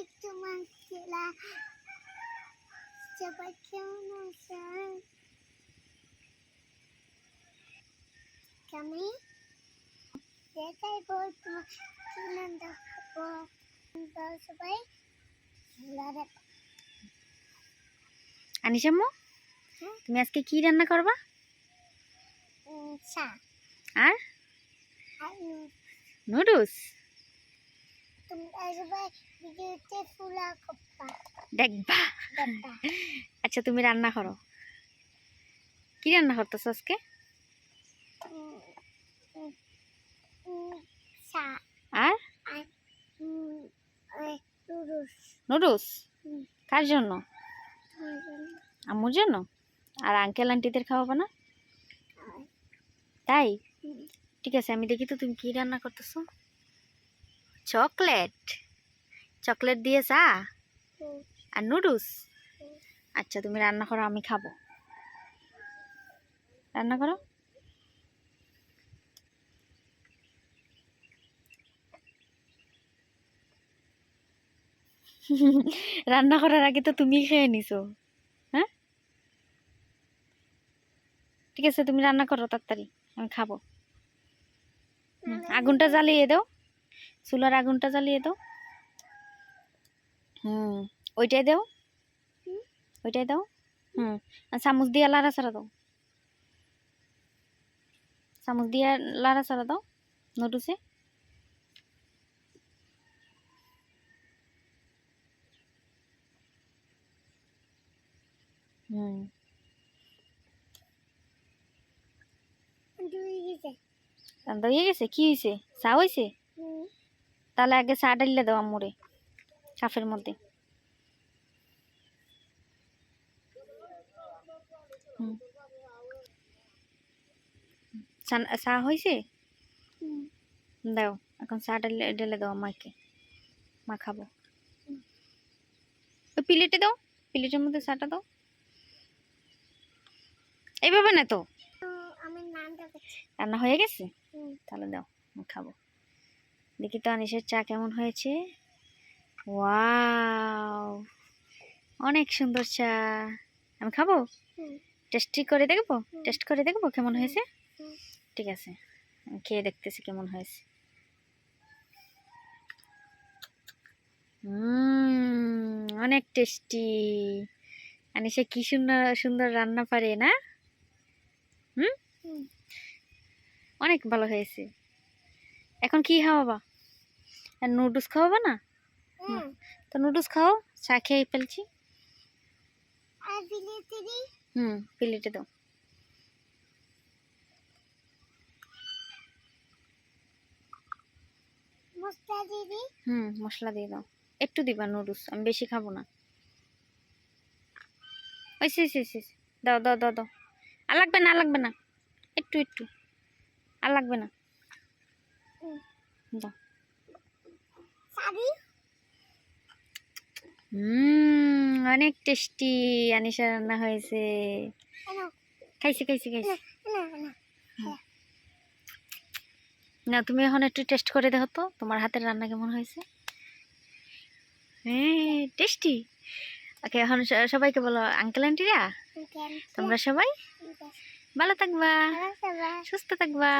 একটু মানছিলা সবাই কেমন আছেন? আমি দেখাইবো তোমার কি নাম দেখাবো? সবাই। আনিসাম্মু হ্যাঁ? তুমি আজকে কি রান্না করবা? আর? নুডলস? তোমরা সবাই ভিডিওতে ফুলা কপ্পা দেখবা। আচ্ছা তুমি রান্না করো। কি রান্না করতেছ আজকে? আর? নুডলস। কার জন্য? আম্মুর জন্য? আর আঙ্কেল আন্টিদের খাওয়াবো না? তাই? ঠিক আছে আমি দেখি তো তুমি কি রান্না করতেছো। চকলেট। চকলেট দিয়ে চা আর নুডলস? আচ্ছা তুমি রান্না করো আমি খাব। রান্না করো। রান্না করার আগে তো তুমি খেয়ে নিছো হ্যাঁ? ঠিক আছে তুমি রান্না করো তাড়াতাড়ি আমি খাব। আগুনটা জ্বালিয়ে দাও। চুলার আগুনটা জ্বালিয়ে দাও। হুম। ওইটাই দাও। ওইটাই দাও। হুম। আর চামচ দিয়ে লাড়া ছাড়া দাও। চামচ দিয়ে লাড়া ছাড়া দাও নুডলসে হুম। হয়ে গেছে? কি হয়েছে? চা হয়েছে? তাহলে আগে চা ডালিয়ে দাও আম্মুরে কাফের মধ্যে। চা- হয়েছে? দাও এখন চা ডালে ঢেলে দাও মাকে মা খাব। ওই প্লেটে দাও প্লেটের মধ্যে চাটা দাও। এইভাবে না তো? রান্না হয়ে গেছে? তাহলে দাও খাব। দেখি তো আনিসের চা কেমন হয়েছে? ওয়াও! অনেক সুন্দর চা। আমি খাব? টেস্টি করে দেখব? টেস্ট করে দেখব কেমন হয়েছে? ঠিক আছে। আমি খেয়ে দেখতেছি কেমন হয়েছে। অনেক টেস্টি আনিসা কি সুন্দর সুন্দর রান্না পারে না? হুম। অনেক ভালো হয়েছে। এখন কি খাওয়াবা? নুডলস খাওয়াবা না? হুম। তো নুডলস খাও চা খেয়ে ফেলছি। হুম প্লেটে দাও। হুম মশলা দিয়ে দাও। একটু দিবা নুডলস আমি বেশি খাব না। ওই সে সে সে দাও দাও দাও দাও। আর লাগবে না আর লাগবে না। একটু একটু। আর লাগবে না। দাও। হুম অনেক টেস্টি আনিশা রান্না হয়েছে। খাইছি খাইছি খাইছি। না তুমি এখন একটু টেস্ট করে দেখো তো তোমার হাতের রান্না কেমন হয়েছে? হ্যাঁ টেস্টি ওকে এখন সবাইকে বলো আঙ্কেল আন্টিরা তোমরা সবাই? ভালো থাকবা। সুস্থ থাকবা।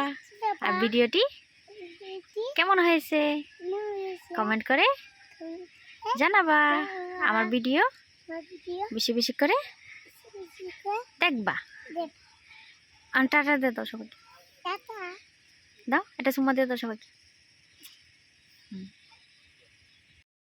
আর ভিডিওটি কেমন হয়েছে? কমেন্ট করে জানাবা। হ্যাঁ। আমার ভিডিও? বেশি বেশি করে? দেখবা। আর টাটা দে দশ দাও এটা সুমা দিয়ে দশ সবাইকে।